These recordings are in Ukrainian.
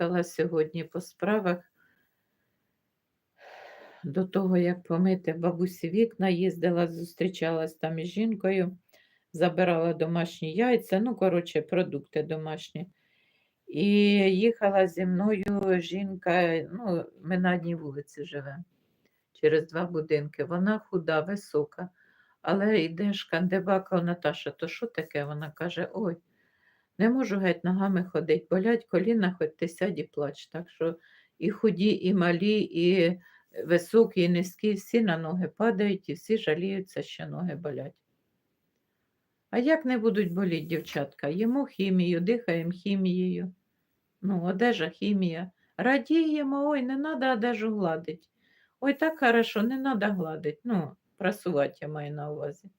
Їхала сьогодні по справах до того, як помити бабусі вікна, їздила, зустрічалась там із жінкою, забирала домашні яйця, ну, коротше, продукти домашні. І їхала зі мною жінка, ну, ми на одній вулиці живемо, через два будинки. Вона худа, висока, але йде шкандибака Наташа, то що таке? Вона каже: ой, не можу геть ногами ходить, болять коліна, хоч ти сядь і плач. Так що і худі, і малі, і високі, і низькі, всі на ноги падають, і всі жаліються, що ноги болять. А як не будуть боліти, дівчатка? Їмо хімію, дихаємо хімією. Ну, одежа, хімія. Радіємо, ой, не треба одежу гладити. Ой, так хорошо, не треба гладити. Ну, прасувати я маю на увазі.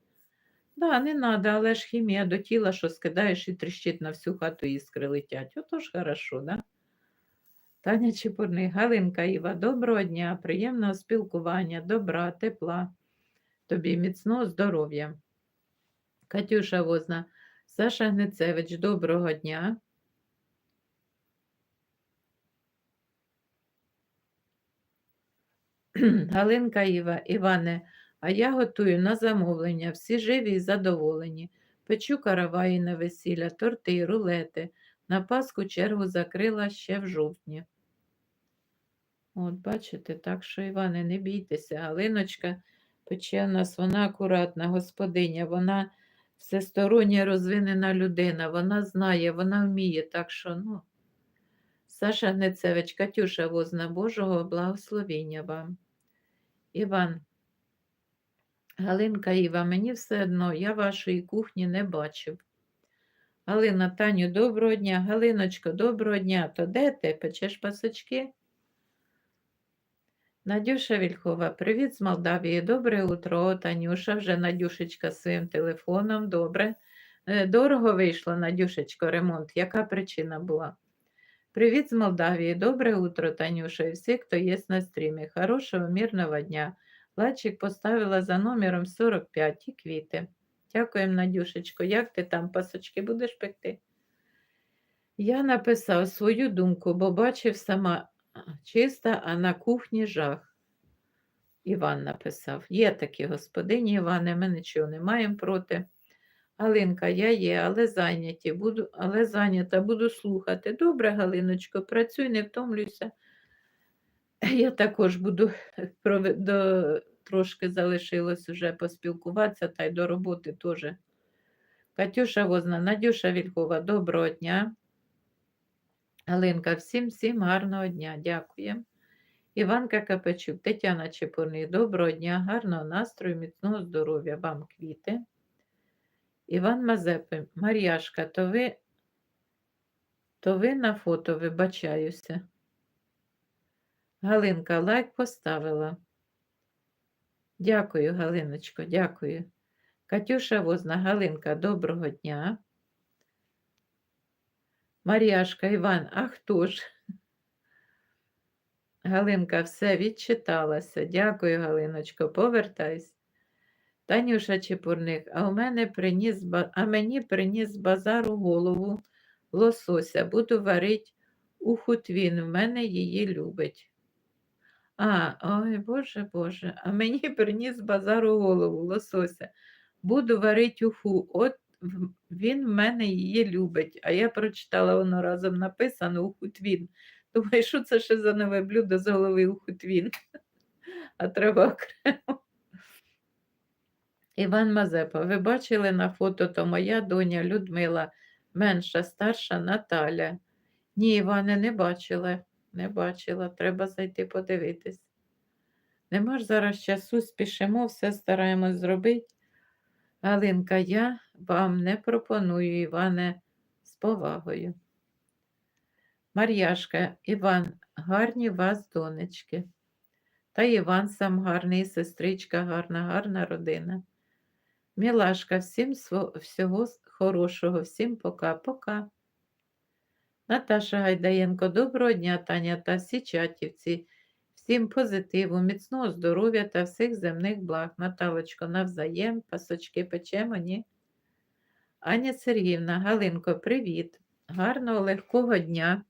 Да, не треба, але ж хімія до тіла, що скидаєш і тріщить на всю хату іскри летять. Отож хорошо, да? Таня Чепурник, Галинка Іва, доброго дня, приємного спілкування, добра, тепла, тобі міцного здоров'я. Катюша Возна, Саша Гнецевич, доброго дня. Галинка Іва, Іване, а я готую на замовлення, всі живі і задоволені. Печу караваї на весілля, торти, рулети. На Пасху чергу закрила ще в жовтні. От, бачите, так що, Іване, не бійтеся. Галиночка пече в нас, вона акуратна господиня, вона всестороння розвинена людина, вона знає, вона вміє, так що, ну, Саша Гнецевич, Катюша Возна, Божого благословіння вам. Іван, Галинка Іва, мені все одно, я вашої кухні не бачив. Галина, Таню, доброго дня. Галиночко, доброго дня. То де ти? Печеш пасочки? Надюша Вільхова, привіт з Молдавії. Добре утро, О, Танюша. Вже Надюшечка з своїм телефоном. Добре. Е, Дорого вийшло, Надюшечко, ремонт. Яка причина була? Привіт з Молдавії. Добре утро, Танюша, і всі, хто є на стрімі. Хорошого, мирного дня. Лачик поставила за номером 45 і квіти. Дякуємо, Надюшечко. Як ти там пасочки будеш пекти? Я написав свою думку, бо бачив сама чиста, а на кухні жах. Іван написав. Є такі господині, Іване, ми нічого не маємо проти. Галинка, я є, але зайняті, буду, але зайнята, буду слухати. Добре, Галиночко, працюй, не втомлюйся. Я також буду до, трошки залишилось уже поспілкуватися, та й до роботи теж. Катюша Возна, Надюша Вільхова, доброго дня. Галинка, всім всім гарного дня, дякуємо. Іванка Капечук, Тетяна Чепурний, доброго дня, гарного настрою, міцного здоров'я, вам квіти. Іван Мазепи, Мар'яшка, то ви, то ви на фото вибачаюся. Галинка, лайк поставила. Дякую, Галиночко, дякую. Катюша Возна, Галинка, доброго дня. Мар'яшка, Іван, а хто ж? Галинка, все відчиталася. Дякую, Галиночко, повертайся. Танюша Чепурник, а у мене приніс, а мені приніс базару голову лосося. Буду варить у хутвін. В мене її любить. А, ой, Боже, Боже, а мені приніс базару голову лосося. Буду варить уху. От він в мене її любить. А я прочитала воно разом написано у хутвін. Думаю, що це ще за нове блюдо з голови у хутвін? А треба окремо. Іван Мазепа, ви бачили на фото, то моя доня Людмила, менша, старша Наталя. Ні, Іване, не бачила, не бачила, треба зайти подивитись. Нема ж зараз часу, спішимо, все стараємось зробити. Галинка, я вам не пропоную, Іване, з повагою. Мар'яшка, Іван, гарні вас донечки. Та Іван сам гарний, сестричка гарна, гарна родина. Мілашка, всім всього хорошого, всім пока-пока. Наташа Гайдаєнко, доброго дня, Таня та всі чатівці. Всім позитиву, міцного здоров'я та всіх земних благ. Наталочко, навзаєм, пасочки печемо, ні? Аня Сергіївна, Галинко, привіт. Гарного, легкого дня.